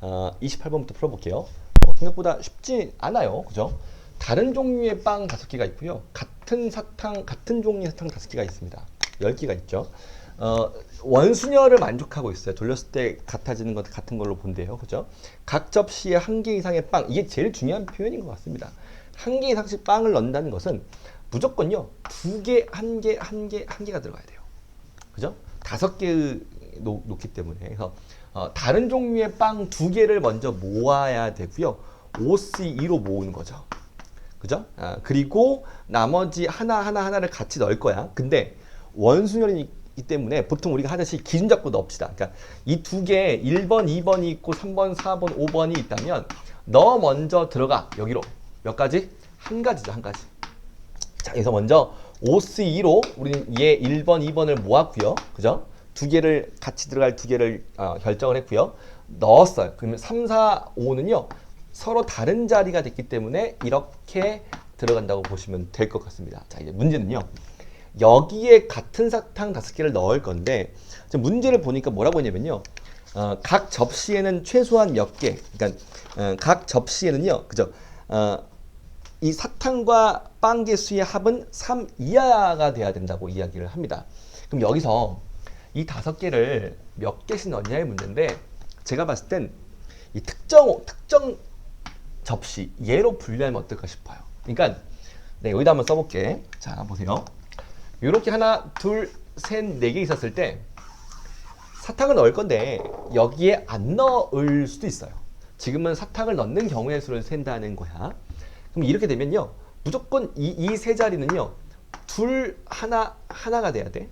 어, 28번부터 풀어볼게요. 어, 생각보다 쉽지 않아요. 그죠? 다른 종류의 빵 다섯 개가 있고요. 같은 사탕, 같은 종류의 사탕 다섯 개가 있습니다. 열 개가 있죠. 어, 원순열을 만족하고 있어요. 돌렸을 때 같아지는 것 같은 걸로 본대요. 그죠? 각 접시에 한 개 이상의 빵. 이게 제일 중요한 표현인 것 같습니다. 한 개 이상씩 빵을 넣는다는 것은 무조건요. 두 개, 한 개, 한 개, 한 개가 들어가야 돼요. 그죠? 다섯 놓, 놓기 때문에 그래서 어, 다른 종류의 빵 두 개를 먼저 모아야 되고요. 5C2로 모으는 거죠. 그죠? 아, 그리고 나머지 하나 하나 하나를 같이 넣을 거야. 근데 원순열이기 때문에 보통 우리가 하듯이 기준 잡고 넣읍시다. 그러니까 이 두 개 1번, 2번이 있고 3번, 4번, 5번이 있다면 너 먼저 들어가. 여기로. 몇 가지? 한 가지죠, 한 가지. 자, 그래서 먼저 5C2로 우리는 얘 1번, 2번을 모았고요. 그죠? 두 개를 같이 들어갈 두 개를 어, 결정을 했고요. 넣었어요. 그러면 3, 4, 5는요. 서로 다른 자리가 됐기 때문에 이렇게 들어간다고 보시면 될 것 같습니다. 자, 이제 문제는요. 여기에 같은 사탕 다섯 개를 넣을 건데 문제를 보니까 뭐라고 했냐면요. 어, 각 접시에는 최소한 몇 개, 그러니까 어, 각 접시에는요, 그죠? 어, 이 사탕과 빵 개수의 합은 3 이하가 돼야 된다고 이야기를 합니다. 그럼 여기서 이 다섯 개를 몇 개씩 넣냐의 문제인데 제가 봤을 땐 이 특정 특정 접시 얘로 분류하면 어떨까 싶어요. 그러니까 네, 여기다 한번 써볼게. 자 보세요. 이렇게 하나, 둘, 셋, 네 개 있었을 때 사탕을 넣을 건데 여기에 안 넣을 수도 있어요. 지금은 사탕을 넣는 경우의 수를 센다는 거야. 그럼 이렇게 되면요. 무조건 이이세 자리는요. 둘, 하나, 하나가 돼야 돼.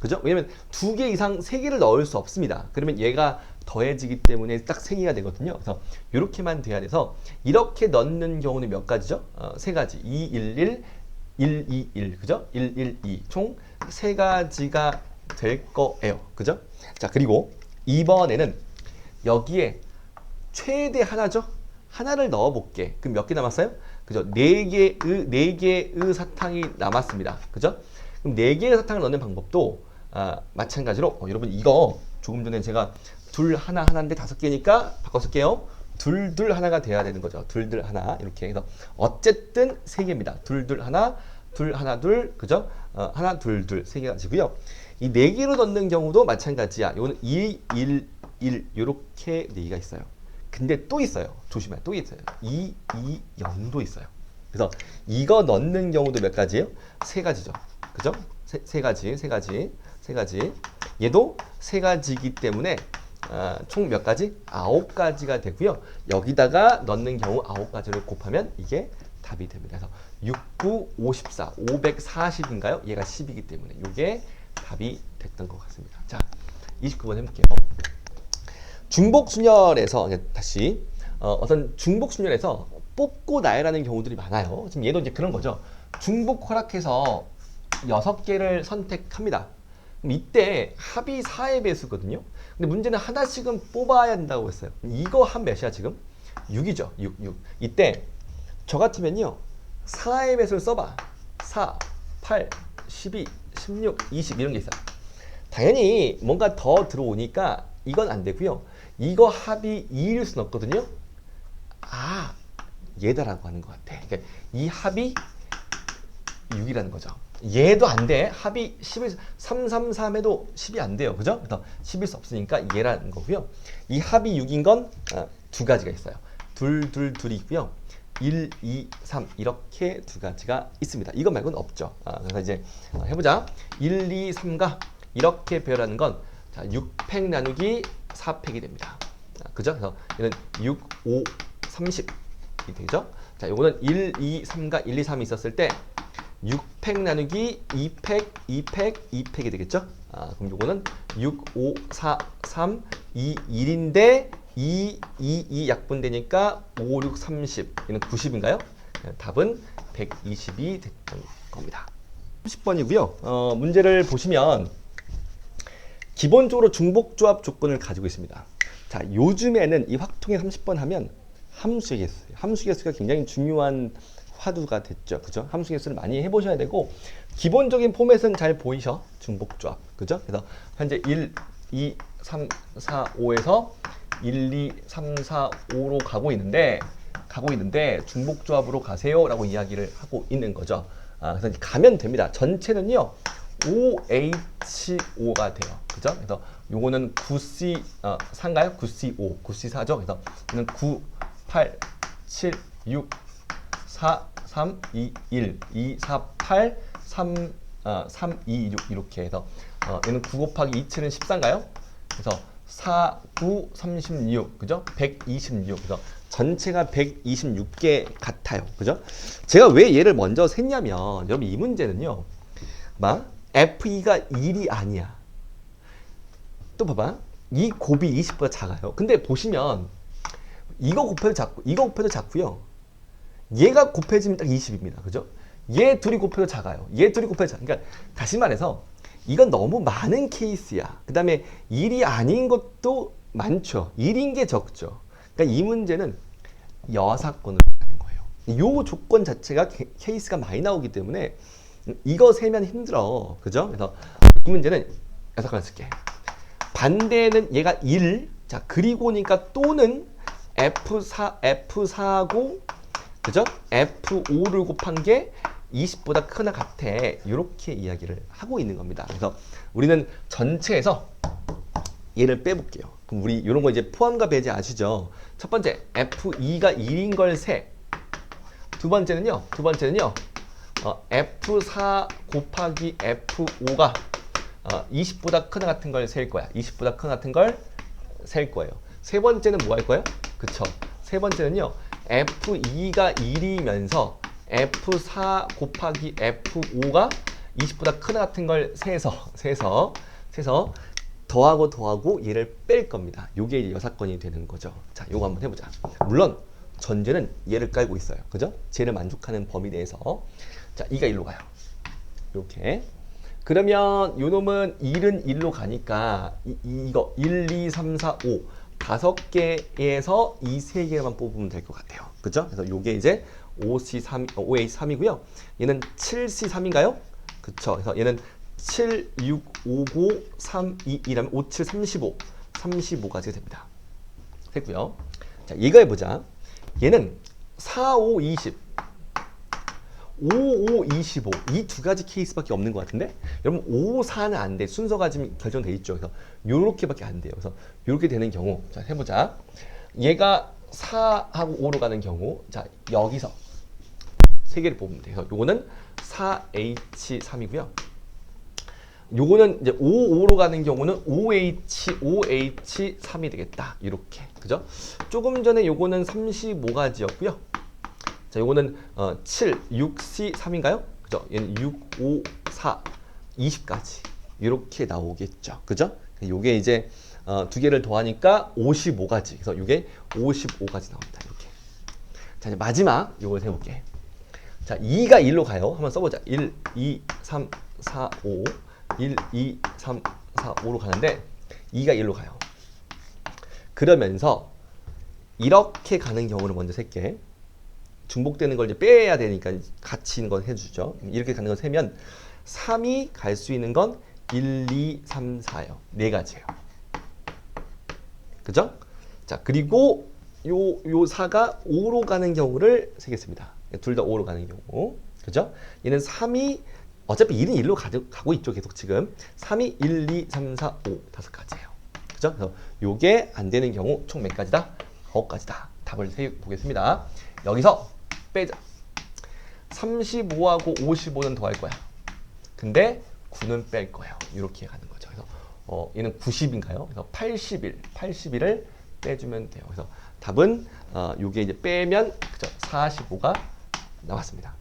그죠? 왜냐면 두 개 이상 세 개를 넣을 수 없습니다. 그러면 얘가 더해지기 때문에 딱 세 개가 되거든요. 그래서 이렇게만 돼야 돼서 이렇게 넣는 경우는 몇 가지죠? 어, 세 가지. 2, 1, 1, 1, 2, 1. 그죠? 1, 1, 2. 총 세 가지가 될 거예요. 그죠? 자, 그리고 이번에는 여기에 최대 하나죠? 하나를 넣어 볼게. 그럼 몇 개 남았어요? 그죠? 네 개의 네 개의 사탕이 남았습니다. 그죠? 그럼 네 개의 사탕을 넣는 방법도 아, 마찬가지로 어, 여러분 이거 조금 전에 제가 둘 하나 하나인데 다섯 개니까 바꿔 쓸게요. 둘 둘 하나가 돼야 되는 거죠. 둘 둘 하나 이렇게 해서 어쨌든 세 개입니다. 둘 둘 하나 둘 하나 둘 그죠? 어, 하나 둘 둘 세 개 가지고요. 이 네 개로 넣는 경우도 마찬가지야. 이거는 2 1 1 이렇게 네 개가 있어요. 근데 또 있어요. 조심해. 또 있어요. 2 2 0도 있어요. 그래서 이거 넣는 경우도 몇 가지예요? 세 가지죠. 그죠? 세, 세 가지, 세 가지, 세 가지. 얘도 세 가지이기 때문에 아, 총 몇 가지? 아홉 가지가 되고요. 여기다가 넣는 경우 아홉 가지를 곱하면 이게 답이 됩니다. 그래서 6, 9, 54, 540인가요? 얘가 10이기 때문에 이게 답이 됐던 것 같습니다. 자, 29번 해볼게요. 중복순열에서 다시 어, 어떤 중복순열에서 뽑고 나열하는 경우들이 많아요. 지금 얘도 이제 그런 거죠. 중복 허락해서 여섯 개를 선택합니다. 이때 합이 4의 배수거든요. 근데 문제는 하나씩은 뽑아야 된다고 했어요. 이거 한 몇이야 지금? 6이죠. 6, 6. 이때 저 같으면요. 4의 배수를 써봐. 4, 8, 12, 16, 20 이런 게 있어요. 당연히 뭔가 더 들어오니까 이건 안 되고요. 이거 합이 2일 수는 없거든요. 아, 얘다라고 하는 것 같아. 그러니까 이 합이 6이라는 거죠. 얘도 안 돼. 합이 11, 3, 3, 3에도 10이 안 돼요. 그죠? 그래서 10일 수 없으니까 얘라는 거고요. 이 합이 6인 건 두 가지가 있어요. 둘, 둘, 둘이 있고요. 1, 2, 3 이렇게 두 가지가 있습니다. 이거 말고는 없죠. 아, 그래서 이제 해보자. 1, 2, 3가 이렇게 배열하는 건 자, 6팩 나누기 4팩이 됩니다. 아, 그죠? 그래서 얘는 6, 5, 30 이렇게 되죠? 자, 요거는 1, 2, 3과 1, 2, 3이 있었을 때 6팩 나누기 2팩, 2팩, 2팩이 되겠죠? 아, 그럼 요거는 6, 5, 4, 3, 2, 1인데 2, 2, 2 약분되니까 5, 6, 30. 얘는 90인가요? 답은 120이 됐던 겁니다. 30번이고요. 어, 문제를 보시면 기본적으로 중복조합 조건을 가지고 있습니다. 자, 요즘에는 이 확통의 30번 하면 함수 개수, 함수 개수가 굉장히 중요한 화두가 됐죠. 그죠? 함수 개수를 많이 해보셔야 되고, 기본적인 포맷은 잘 보이셔. 중복 조합. 그죠? 그래서 현재 1, 2, 3, 4, 5에서 1, 2, 3, 4, 5로 가고 있는데 가고 있는데 중복 조합으로 가세요 라고 이야기를 하고 있는 거죠. 아, 그래서 가면 됩니다. 전체는요. OH5가 돼요. 그죠? 그래서 요거는 9C 어, 4인가요? 9C5, 9C4죠. 그래서 이는 9, 8, 7, 6, 4, 3, 2, 1, 2, 4, 8, 3, 어, 3, 2, 6 이렇게 해서 어, 얘는 9 곱하기 2, 7은 14인가요? 그래서 4, 9, 36, 그죠? 126. 그래서 전체가 126개 같아요. 그죠? 제가 왜 얘를 먼저 셌냐면, 여러분 이 문제는요, 막 FE가 1이 아니야. 또 봐봐. 이 곱이 20보다 작아요. 근데 보시면, 이거 곱해도 작고, 이거 곱해도 작고요. 얘가 곱해지면 딱 20입니다. 그죠? 얘 둘이 곱해도 작아요. 얘 둘이 곱해도 작아. 그러니까 다시 말해서 이건 너무 많은 케이스야. 그 다음에 일이 아닌 것도 많죠. 일인 게 적죠. 그러니까 이 문제는 여사건으로 가는 거예요. 요 조건 자체가 케, 케이스가 많이 나오기 때문에 이거 세면 힘들어. 그죠? 그래서 이 문제는 여사건을 쓸게. 반대는 얘가 1. 자, 그리고니까 또는 F4, F4고, 그죠? F5를 곱한 게 20보다 크나 같아. 이렇게 이야기를 하고 있는 겁니다. 그래서 우리는 전체에서 얘를 빼볼게요. 그럼 우리 이런 거 이제 포함과 배제 아시죠? 첫 번째, F2가 1인 걸 세. 두 번째는요, 두 번째는요, 어, F4 곱하기 F5가 어, 20보다 크나 같은 걸 셀 거야. 20보다 크나 같은 걸 셀 거예요. 세 번째는 뭐 할 거예요? 그쵸. 세 번째는요, F2가 1이면서 F4 곱하기 F5가 20보다 크나 같은 걸 세서, 세서, 세서 더하고 더하고 얘를 뺄 겁니다. 요게 이제 여사건이 되는 거죠. 자, 요거 한번 해보자. 물론 전제는 얘를 깔고 있어요. 그죠? 쟤를 만족하는 범위 내에서. 자, 2가 1로 가요. 이렇게. 그러면 요 놈은 1은 1로 가니까 이, 이거 1, 2, 3, 4, 5 다섯 개에서 이 세 개만 뽑으면 될 것 같아요. 그죠? 그래서 요게 이제 5C3, 5A3이고요. 얘는 7C3인가요? 그쵸. 그래서 얘는 7, 6, 5, 9, 3, 2, 2라면 5, 7, 35. 35가지가 됩니다. 됐고요. 자, 이거 해보자. 얘는 4, 5, 20. 5, 5, 25. 이 두 가지 케이스밖에 없는 것 같은데? 여러분, 5, 4는 안 돼. 순서가 지금 결정돼 있죠. 그래서 요렇게밖에 안 돼요. 그래서 요렇게 되는 경우. 자, 해보자. 얘가 4하고 5로 가는 경우. 자, 여기서 세 개를 뽑으면 돼요. 요거는 4H3이고요. 요거는 이제 5, 5로 가는 경우는 5H, 5H3이 되겠다. 이렇게. 그죠? 조금 전에 요거는 35가지였고요. 자, 요거는 어, 7, 6C, 3인가요? 그죠? 얘는 6, 5, 4, 20까지. 이렇게 나오겠죠. 그죠? 요게 이제 어, 두 개를 더하니까 55가지. 그래서 요게 55가지 나옵니다. 이렇게. 자, 이제 마지막 요걸 해볼게. 자, 2가 1로 가요. 한번 써보자. 1, 2, 3, 4, 5. 1, 2, 3, 4, 5로 가는데 2가 1로 가요. 그러면서 이렇게 가는 경우를 먼저 셀게. 중복되는 걸 이제 빼야 되니까 같이 있는 건 해주죠. 이렇게 가는 걸 세면 3이 갈 수 있는 건 1, 2, 3, 4요. 네 가지예요. 그죠? 자, 그리고 요, 요 4가 5로 가는 경우를 세겠습니다. 둘 다 5로 가는 경우. 그죠? 얘는 3이 어차피 1은 1로 가고 있죠. 계속 지금. 3이 1, 2, 3, 4, 5. 다섯 가지예요. 그죠? 그래서 요게 안 되는 경우 총 몇 가지다? 9가지다. 답을 세 보겠습니다. 여기서 빼자. 35하고 55는 더할 거야. 근데 9는 뺄 거예요. 이렇게 가는 거죠. 그래서 어, 얘는 90인가요? 그래서 81, 81을 빼주면 돼요. 그래서 답은 어, 요게 이제 빼면 그죠? 45가 나왔습니다.